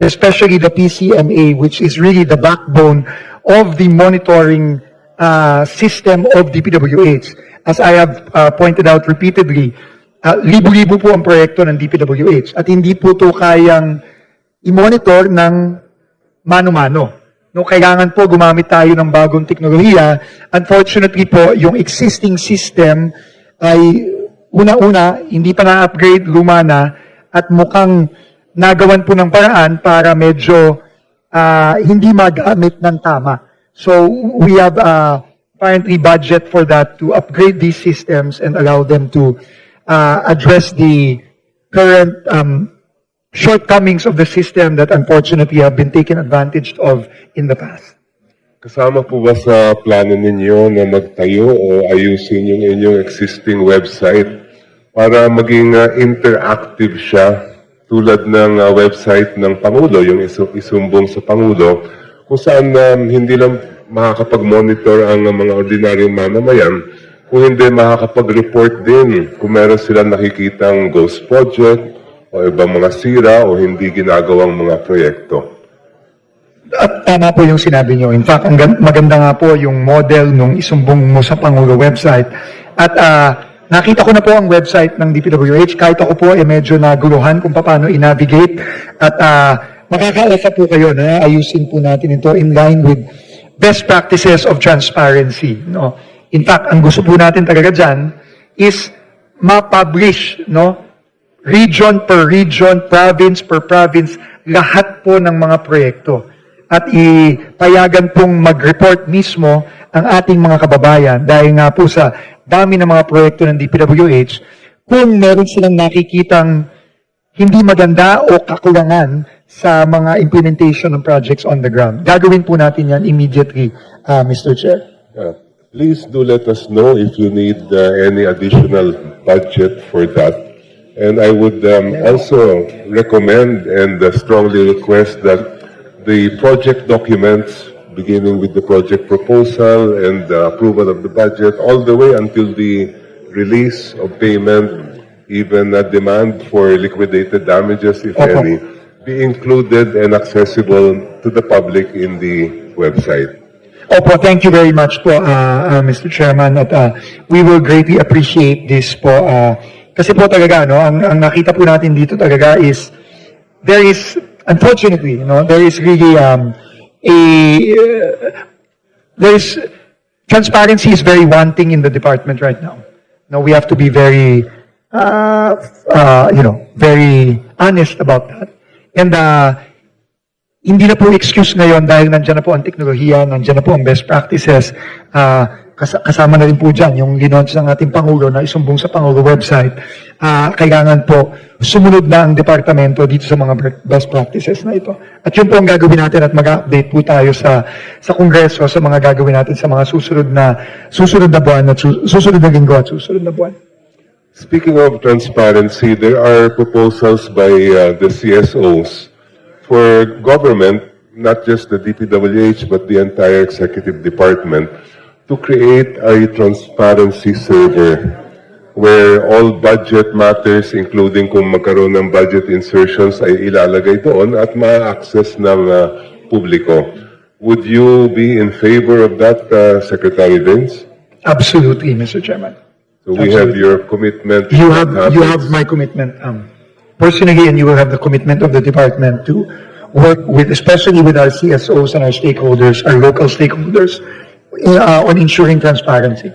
especially the PCMA, which is really the backbone of the monitoring uh, system of DPWH. As I have uh, pointed out repeatedly, uh, libo-libo po ang proyekto ng DPWH at hindi po to kayang i-monitor ng mano-mano. No, kailangan po gumamit tayo ng bagong teknolohiya. Unfortunately po, yung existing system ay una-una, hindi pa na-upgrade, luma na, at mukhang nagawan po ng paraan para medyo ah, hindi magamit ng tama. So we have uh, apparently budget for that to upgrade these systems and allow them to uh, address the current um, shortcomings of the system that unfortunately have been taken advantage of in the past. Kasama po ba sa plano ninyo na magtayo o ayusin yung inyong existing website para maging uh, interactive siya tulad ng uh, website ng Pangulo, yung isu- isumbong sa Pangulo, kung saan um, hindi lang makakapag-monitor ang uh, mga ordinaryong mamamayan, kung hindi makakapag-report din kung meron silang nakikitang ghost project o ibang mga sira o hindi ginagawang mga proyekto. At tama po yung sinabi nyo. In fact, ang gan- maganda nga po yung model nung isumbong mo sa Pangulo website. At ah, nakita ko na po ang website ng DPWH. Kahit ako po ay medyo naguluhan kung paano i-navigate. At uh, makakaalasa po kayo na ayusin po natin ito in line with best practices of transparency. No? In fact, ang gusto po natin talaga dyan is ma-publish no? region per region, province per province, lahat po ng mga proyekto. At ipayagan pong mag-report mismo ang ating mga kababayan dahil nga po sa dami ng mga proyekto ng DPWH, kung meron silang nakikitang hindi maganda o kakulangan sa mga implementation ng projects on the ground. Gagawin po natin yan immediately, uh, Mr. Chair. Yeah. Please do let us know if you need uh, any additional budget for that. And I would um, also recommend and uh, strongly request that the project documents, beginning with the project proposal and the approval of the budget, all the way until the release of payment, even a demand for liquidated damages, if Opo. any, be included and accessible to the public in the website. Opo, thank you very much po, uh, uh, Mr. Chairman. At uh, we will greatly appreciate this po. Uh, kasi po talaga, no, ang, ang nakita po natin dito talaga is, there is, unfortunately, no, there is really um, a, uh, there transparency is very wanting in the department right now. No, we have to be very, uh, uh, you know, very honest about that. And uh, hindi na po excuse ngayon dahil nandyan na po ang teknolohiya, nandyan na po ang best practices. Kas- kasama na rin po dyan yung linunch ng ating Pangulo na isumbong sa Pangulo website. Ah, kailangan po sumunod na ang departamento dito sa mga best practices na ito. At yun po ang gagawin natin at mag-update po tayo sa sa Kongreso sa mga gagawin natin sa mga susunod na susunod na buwan at su- susunod na linggo at susunod na buwan. Speaking of transparency, there are proposals by uh, the CSOs for government, not just the DPWH, but the entire executive department, to create a transparency server where all budget matters, including kung magkaroon ng budget insertions, ay ilalagay doon at ma-access ng uh, publiko. Would you be in favor of that, uh, Secretary Vince? Absolutely, Mr. Chairman. So we have your commitment. You have, you have happens. my commitment, um, personally, and you will have the commitment of the department to work with, especially with our CSOs and our stakeholders, our local stakeholders, uh, on ensuring transparency.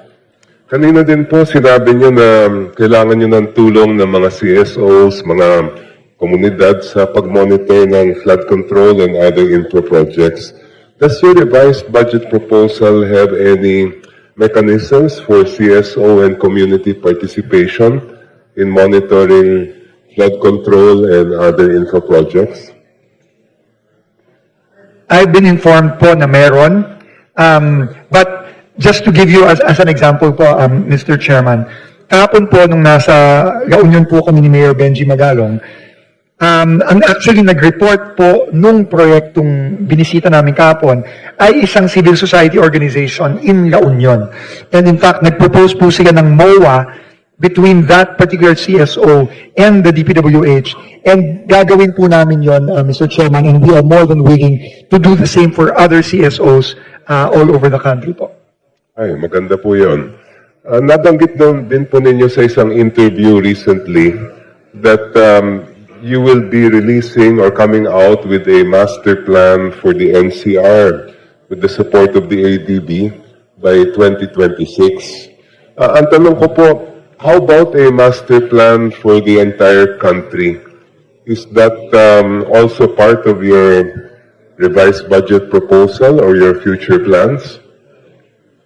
Kanina din po sinabi niyo na um, kailangan niyo ng tulong ng mga CSOs, mga komunidad sa pag-monitor ng flood control and other infra projects. Does your revised budget proposal have any mechanisms for CSO and community participation in monitoring flood control and other infra projects? I've been informed po na meron. Um, but just to give you as, as an example po, um, Mr. Chairman, kahapon po nung nasa La Union po kami ni Mayor Benji Magalong, um, ang actually nag-report po nung proyektong binisita namin kahapon ay isang civil society organization in La Union. And in fact, nag-propose po sila ng MOA between that particular CSO and the DPWH. And gagawin po namin yon, uh, Mr. Chairman, and we are more than willing to do the same for other CSOs uh, all over the country po. Ay, maganda po yun. Ah, nabanggit din, din po ninyo sa isang interview recently that um, you will be releasing or coming out with a master plan for the NCR with the support of the ADB by 2026. Ah, ang tanong ko po, how about a master plan for the entire country? Is that um, also part of your revised budget proposal or your future plans?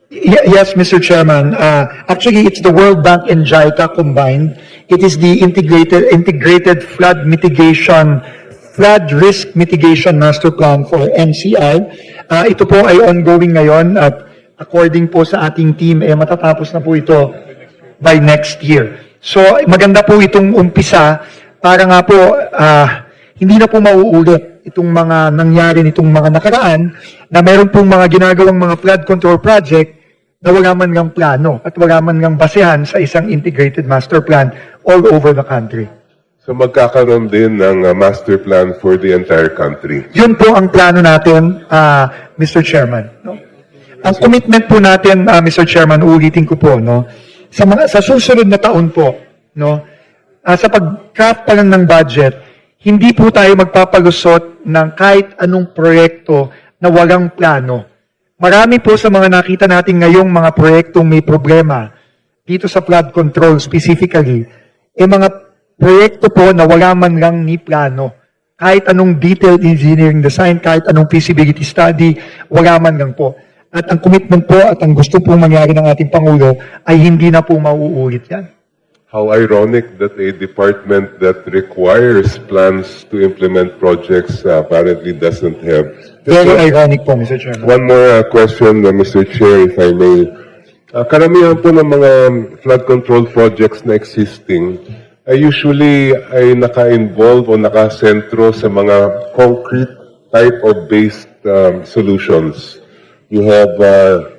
Ye- Yes, Mr. Chairman. Uh, Actually, it's the World Bank and JICA combined. It is the integrated, integrated flood mitigation, flood risk mitigation master plan for NCR. Uh, Ito po ay ongoing ngayon at according po sa ating team, eh, matatapos na po ito by next year. So, maganda po itong umpisa para nga po ah, hindi na po mauulit itong mga nangyari nitong mga nakaraan na meron pong mga ginagawang mga flood control project na wala man ngang plano at wala man ngang basehan sa isang integrated master plan all over the country. So magkakaroon din ng uh, master plan for the entire country. Yun po ang plano natin, ah, Mr. Chairman. No? Ang commitment po natin, ah, Mr. Chairman, ulitin ko po, no? Sa, mga, sa susunod na taon po, no? ah, sa pag-craft pa lang ng budget, hindi po tayo magpapalusot ng kahit anong proyekto na walang plano. Marami po sa mga nakita natin ngayong mga proyektong may problema dito sa flood control specifically, eh mga proyekto po na wala man lang ni plano kahit anong detailed engineering design, kahit anong feasibility study, wala man lang po. At ang commitment po at ang gusto pong mangyari ng ating Pangulo ay hindi na po mauulit yan. How ironic that a department that requires plans to implement projects uh, apparently doesn't have. Just Very one- ironic po, Mr. Chairman. One more uh, question, uh, Mr. Chair, if I may. Uh, karamihan po ng mga flood control projects na existing ay usually ay naka-involve o nakasentro sa mga concrete type of based um, solutions. You have uh,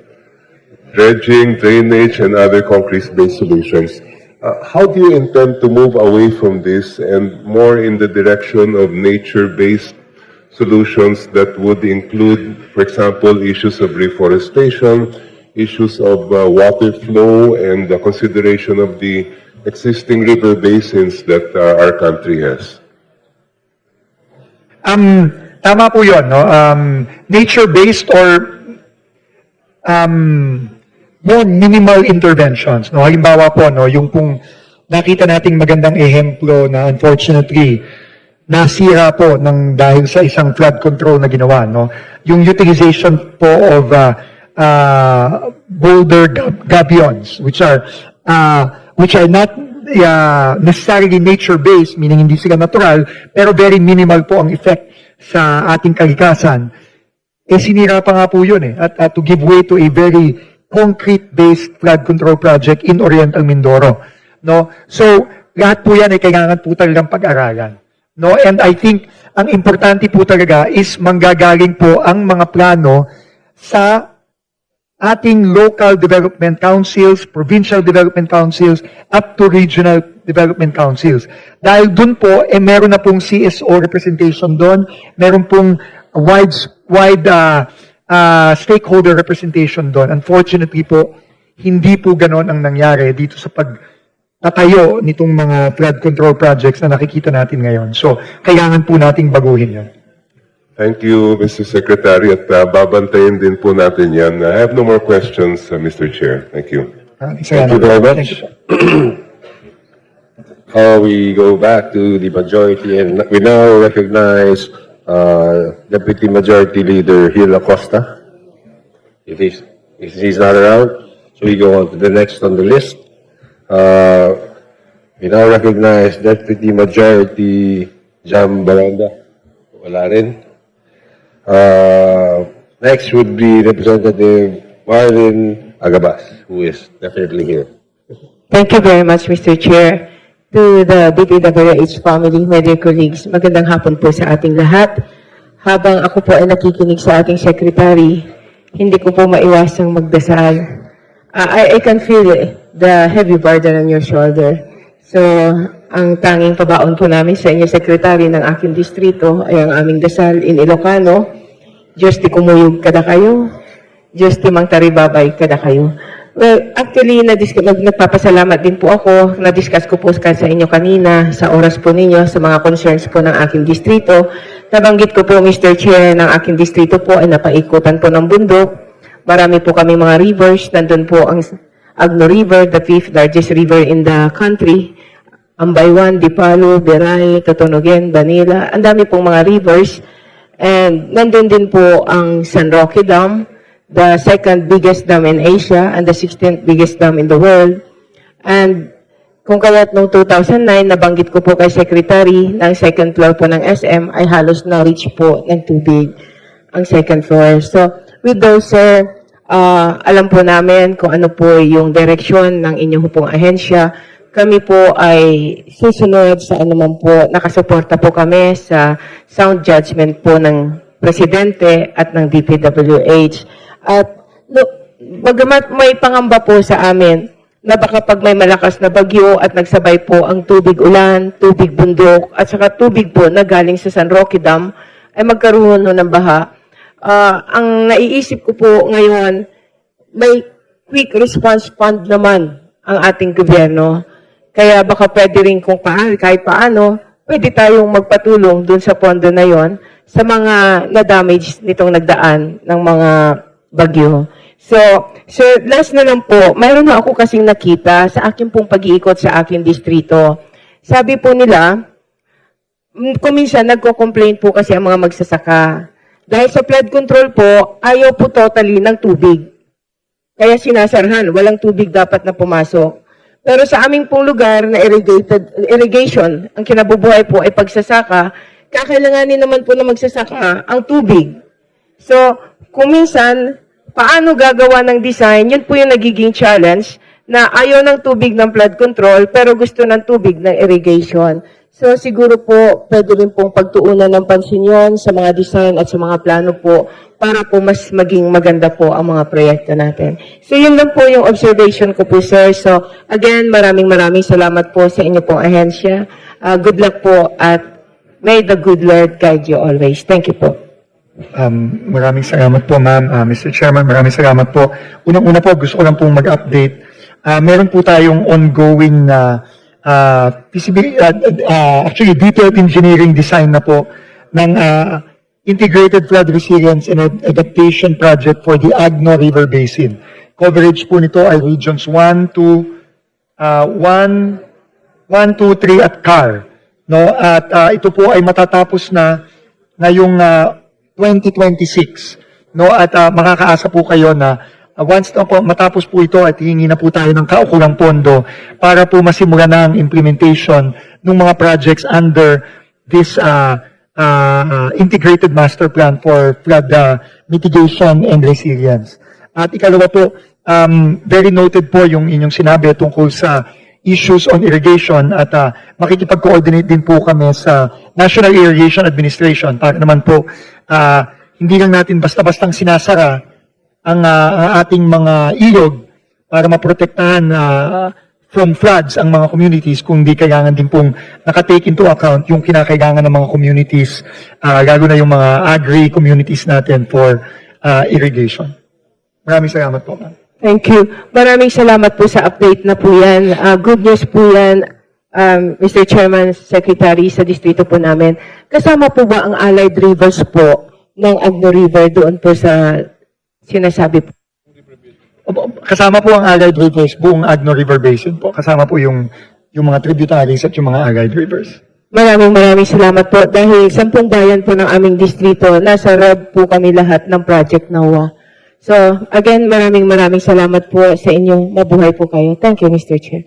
dredging, drainage, and other concrete-based solutions. Uh, how do you intend to move away from this and more in the direction of nature-based solutions that would include, for example, issues of reforestation, issues of uh, water flow, and the consideration of the existing river basins that uh, our country has? Um, tama po yun, no? Um, nature-based or um, more minimal interventions. No? Halimbawa po, no, yung pong nakita nating magandang ehemplo na unfortunately nasira po ng dahil sa isang flood control na ginawa. No? Yung utilization po of uh, uh, boulder gab- gabions, which are uh, which are not uh, necessarily nature-based, meaning hindi sila natural, pero very minimal po ang effect sa ating kalikasan eh sinira pa nga po yun eh, at, at to give way to a very concrete-based flood control project in Oriental Mindoro. No? So, lahat po yan ay kailangan po talagang pag-aralan. No? And I think, ang importante po talaga is manggagaling po ang mga plano sa ating local development councils, provincial development councils, up to regional development councils. Dahil dun po, eh meron na pong CSO representation doon, meron pong wide, wide uh, uh, stakeholder representation doon. Unfortunately po, hindi po ganon ang nangyari dito sa pagtatayo nitong mga flood control projects na nakikita natin ngayon. So, kailangan po nating baguhin yan. Thank you, Mr. Secretary, at uh, babantayin din po natin yan. I have no more questions, uh, Mr. Chair. Thank you. Maraming Thank you very much. Uh, we go back to the majority and we now recognize uh, Deputy Majority Leader Gil Acosta. If he's, if he's not around, so we go on to the next on the list. Uh, we now recognize Deputy Majority Jam Baranda. Wala rin. Uh, next would be Representative Marvin Agabas, who is definitely here. Thank you very much, Mr. Chair. To the DPWH family, my dear colleagues, magandang hapon po sa ating lahat. Habang ako po ay nakikinig sa ating secretary, hindi ko po maiwasang magdasal. Ah, I, I can feel the heavy burden on your shoulder. So, ang tanging pabaon po namin sa inyo, Secretary ng aking distrito, ay ang aming dasal in Ilocano. Diyos ti kumuyog kada kayo. Diyos ti mang taribabay kada kayo. Well, actually, nag- nagpapasalamat din po ako. Na-discuss ko po sa inyo kanina sa oras po ninyo sa mga concerns po ng aking distrito. Nabanggit ko po, Mr. Chair, ng aking distrito po ay napaikutan po ng bundok. Marami po kami mga rivers. Nandun po ang Agno River, the fifth largest river in the country. Ambaywan, Dipalo, Beray, Katonogen, Banila. Ang dami pong mga rivers. And nandun din po ang San Roque Dam, the second biggest dam in Asia and the 16th biggest dam in the world. And kung kaya't noong 2009, nabanggit ko po kay Secretary ng second floor po ng SM ay halos na-reach po ng tubig ang second floor. So, with those, sir, ah, alam po namin kung ano po yung direksyon ng inyong pong ahensya. Kami po ay susunod sa anuman po, nakasuporta po kami sa sound judgment po ng Presidente at ng DPWH. At no, bagamat may pangamba po sa amin na baka pag may malakas na bagyo at nagsabay po ang tubig ulan, tubig bundok, at saka tubig po na galing sa San Roque Dam, ay magkaroon ho ng baha. Ah, ang naiisip ko po ngayon, may quick response fund naman ang ating gobyerno. Kaya baka pwede rin kung paano, kahit paano, pwede tayong magpatulong dun sa pondo na yon sa mga na-damage nitong nagdaan ng mga bagyo. So, so last na lang po, mayroon na ako kasing nakita sa akin pong pag-iikot sa aking distrito. Sabi po nila, Mm, kuminsan nagko-complain po kasi ang mga magsasaka. Dahil sa flood control po, ayaw po totally ng tubig. Kaya sinasarhan, walang tubig dapat na pumasok. Pero sa aming pong lugar na irrigated, irrigation, ang kinabubuhay po ay pagsasaka, kakailanganin naman po na magsasaka ang tubig. So, kung minsan, paano gagawa ng design, yun po yung nagiging challenge na ayaw ng tubig ng flood control pero gusto ng tubig ng irrigation. So, siguro po, pwede rin pong pagtuunan ng pansin yun sa mga design at sa mga plano po para po mas maging maganda po ang mga proyekto natin. So, yun lang po yung observation ko po, sir. So, again, maraming maraming salamat po sa inyo pong ahensya. Uh, good luck po at may the good Lord guide you always. Thank you po. Um, maraming salamat po, ma'am. Ah, Mr. Chairman, maraming salamat po. Unang-una po, gusto ko lang pong mag-update. Ah, meron po tayong ongoing na ah, PCB, ah, ah, actually detailed engineering design na po ng ah, Integrated Flood Resilience and Ad- Adaptation Project for the Agno River Basin. Coverage po nito ay regions 1, 2, ah, 1, 1, 2, 3 at CAR. No? At ah, ito po ay matatapos na ngayong ah, 2026. No? At ah, makakaasa po kayo na ah, once na po, matapos po ito at hihingi na po tayo ng kaukulang pondo para po masimula na ang implementation ng mga projects under this ah, ah, integrated master plan for flood ah, mitigation and resilience. At ikalawa po, um, very noted po yung inyong sinabi tungkol sa issues on irrigation at uh, makikipag-coordinate din po kami sa National Irrigation Administration para naman po ah, hindi lang natin basta-bastang sinasara ang, ang ating mga ilog para maprotektahan ah, from floods ang mga communities kung di kailangan din pong nakatake into account yung kinakailangan ng mga communities, ah, lalo na yung mga agri-communities natin for ah, irrigation. Maraming salamat po, ma'am. Thank you. Maraming salamat po sa update na po yan. Ah, good news po yan, um, Mr. Chairman, Secretary, sa distrito po namin. Kasama po ba ang Allied Rivers po ng Agno River doon po sa sinasabi po? Kasama po ang Allied Rivers, buong Agno River Basin po. Kasama po yung, yung mga tributaries at yung mga Allied Rivers. Maraming maraming salamat po dahil sampung bayan po ng aming distrito, nasa red po kami lahat ng Project NOAA. So, again, maraming maraming salamat po sa inyo. Mabuhay po kayo. Thank you, Mr. Chair.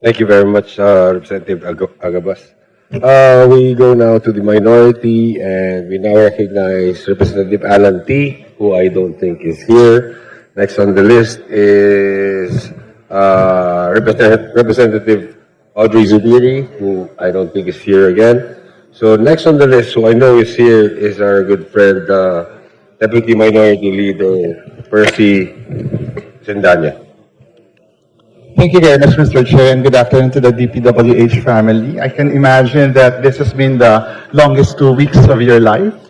Thank you very much, uh, Representative Ag- Agabas. Uh, we go now to the minority, and we now recognize Representative Alan T., who I don't think is here. Next on the list is uh, Represent- Representative Audrey Zubiri, who I don't think is here again. So next on the list, who I know is here, is our good friend, uh, Deputy Minority Leader Percy Sendanya. Thank you very much, Mr. Chair, and good afternoon to the DPWH family. I can imagine that this has been the longest two weeks of your life.